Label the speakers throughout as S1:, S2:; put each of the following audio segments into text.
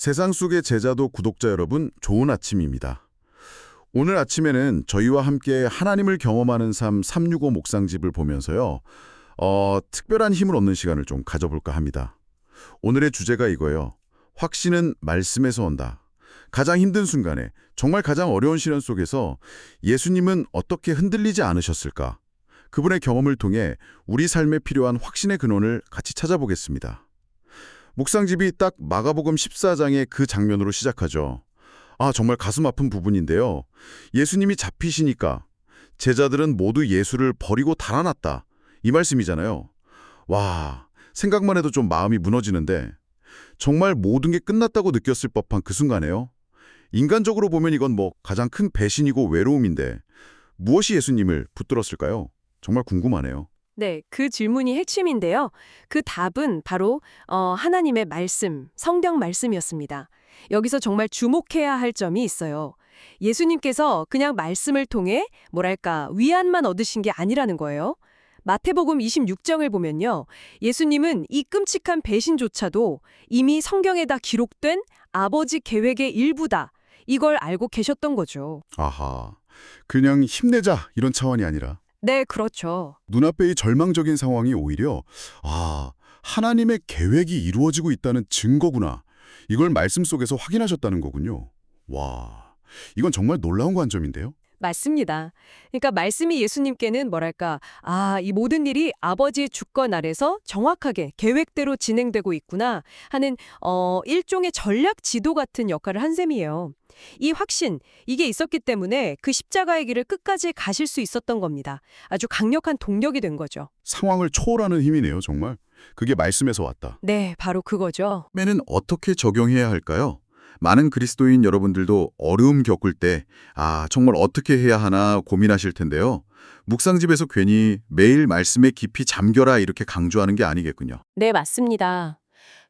S1: 세상 속의 제자도 구독자 여러분, 좋은 아침입니다. 오늘 아침에는 저희와 함께 하나님을 경험하는 삶 365 목상집을 보면서요. 어, 특별한 힘을 얻는 시간을 좀 가져볼까 합니다. 오늘의 주제가 이거예요. 확신은 말씀에서 온다. 가장 힘든 순간에, 정말 가장 어려운 시련 속에서 예수님은 어떻게 흔들리지 않으셨을까? 그분의 경험을 통해 우리 삶에 필요한 확신의 근원을 같이 찾아보겠습니다. 묵상집이 딱 마가복음 14장의 그 장면으로 시작하죠. 아, 정말 가슴 아픈 부분인데요. 예수님이 잡히시니까 제자들은 모두 예수를 버리고 달아났다. 이 말씀이잖아요. 와, 생각만 해도 좀 마음이 무너지는데 정말 모든 게 끝났다고 느꼈을 법한 그 순간에요. 인간적으로 보면 이건 뭐 가장 큰 배신이고 외로움인데 무엇이 예수님을 붙들었을까요? 정말 궁금하네요.
S2: 네, 그 질문이 핵심인데요. 그 답은 바로 어, 하나님의 말씀, 성경 말씀이었습니다. 여기서 정말 주목해야 할 점이 있어요. 예수님께서 그냥 말씀을 통해 뭐랄까 위안만 얻으신 게 아니라는 거예요. 마태복음 26장을 보면요. 예수님은 이 끔찍한 배신조차도 이미 성경에다 기록된 아버지 계획의 일부다. 이걸 알고 계셨던 거죠.
S1: 아하, 그냥 힘내자 이런 차원이 아니라
S2: 네, 그렇죠.
S1: 눈앞의 이 절망적인 상황이 오히려 아, 하나님의 계획이 이루어지고 있다는 증거구나. 이걸 말씀 속에서 확인하셨다는 거군요. 와, 이건 정말 놀라운 관점인데요.
S2: 맞습니다. 그러니까 말씀이 예수님께는 뭐랄까, 아, 이 모든 일이 아버지의 주권 아래서 정확하게 계획대로 진행되고 있구나 하는 어, 일종의 전략 지도 같은 역할을 한 셈이에요. 이 확신, 이게 있었기 때문에 그 십자가의 길을 끝까지 가실 수 있었던 겁니다. 아주 강력한 동력이 된 거죠.
S1: 상황을 초월하는 힘이네요, 정말. 그게 말씀에서 왔다.
S2: 네, 바로 그거죠.
S1: 매는 어떻게 적용해야 할까요? 많은 그리스도인 여러분들도 어려움 겪을 때, 아, 정말 어떻게 해야 하나 고민하실 텐데요. 묵상집에서 괜히 매일 말씀에 깊이 잠겨라 이렇게 강조하는 게 아니겠군요.
S2: 네, 맞습니다.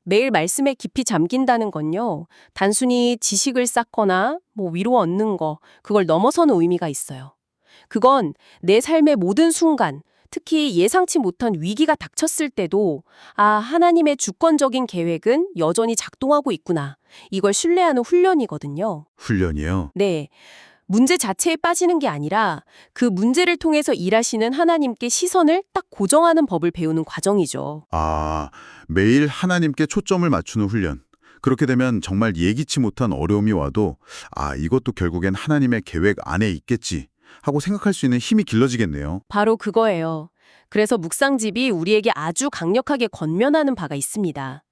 S2: 매일 말씀에 깊이 잠긴다는 건요. 단순히 지식을 쌓거나 뭐 위로 얻는 거, 그걸 넘어서는 의미가 있어요. 그건 내 삶의 모든 순간, 특히 예상치 못한 위기가 닥쳤을 때도 아, 하나님의 주권적인 계획은 여전히 작동하고 있구나. 이걸 신뢰하는 훈련이거든요.
S1: 훈련이요.
S2: 네. 문제 자체에 빠지는 게 아니라 그 문제를 통해서 일하시는 하나님께 시선을 딱 고정하는 법을 배우는 과정이죠.
S1: 아, 매일 하나님께 초점을 맞추는 훈련. 그렇게 되면 정말 예기치 못한 어려움이 와도 아, 이것도 결국엔 하나님의 계획 안에 있겠지 하고 생각할 수 있는 힘이 길러지겠네요.
S2: 바로 그거예요. 그래서 묵상집이 우리에게 아주 강력하게 권면하는 바가 있습니다.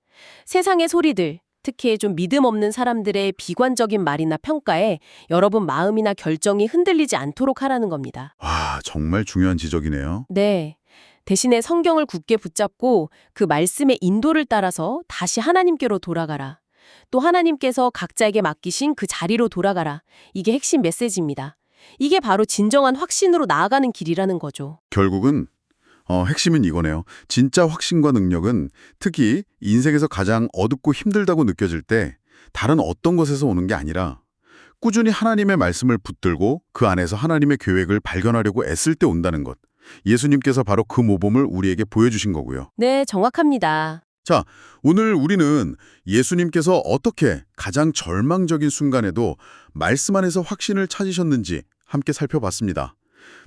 S2: 세상의 소리들, 특히 좀 믿음 없는 사람들의 비관적인 말이나 평가에 여러분 마음이나 결정이 흔들리지 않도록 하라는 겁니다.
S1: 와, 정말 중요한 지적이네요.
S2: 네. 대신에 성경을 굳게 붙잡고 그 말씀의 인도를 따라서 다시 하나님께로 돌아가라. 또 하나님께서 각자에게 맡기신 그 자리로 돌아가라. 이게 핵심 메시지입니다. 이게 바로 진정한 확신으로 나아가는 길이라는 거죠.
S1: 결국은 어, 핵심은 이거네요. 진짜 확신과 능력은 특히 인생에서 가장 어둡고 힘들다고 느껴질 때 다른 어떤 것에서 오는 게 아니라 꾸준히 하나님의 말씀을 붙들고 그 안에서 하나님의 계획을 발견하려고 애쓸 때 온다는 것. 예수님께서 바로 그 모범을 우리에게 보여주신 거고요.
S2: 네, 정확합니다.
S1: 자, 오늘 우리는 예수님께서 어떻게 가장 절망적인 순간에도 말씀 안에서 확신을 찾으셨는지 함께 살펴봤습니다.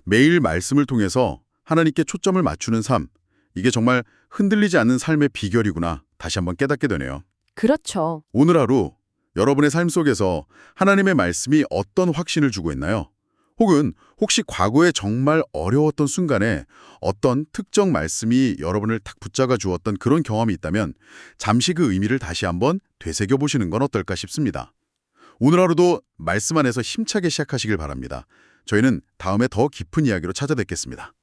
S1: 매일 말씀을 통해서 하나님께 초점을 맞추는 삶, 이게 정말 흔들리지 않는 삶의 비결이구나 다시 한번 깨닫게 되네요.
S2: 그렇죠.
S1: 오늘 하루 여러분의 삶 속에서 하나님의 말씀이 어떤 확신을 주고 있나요? 혹은 혹시 과거에 정말 어려웠던 순간에 어떤 특정 말씀이 여러분을 탁 붙잡아 주었던 그런 경험이 있다면 잠시 그 의미를 다시 한번 되새겨 보시는 건 어떨까 싶습니다. 오늘 하루도 말씀 안에서 힘차게 시작하시길 바랍니다. 저희는 다음에 더 깊은 이야기로 찾아뵙겠습니다.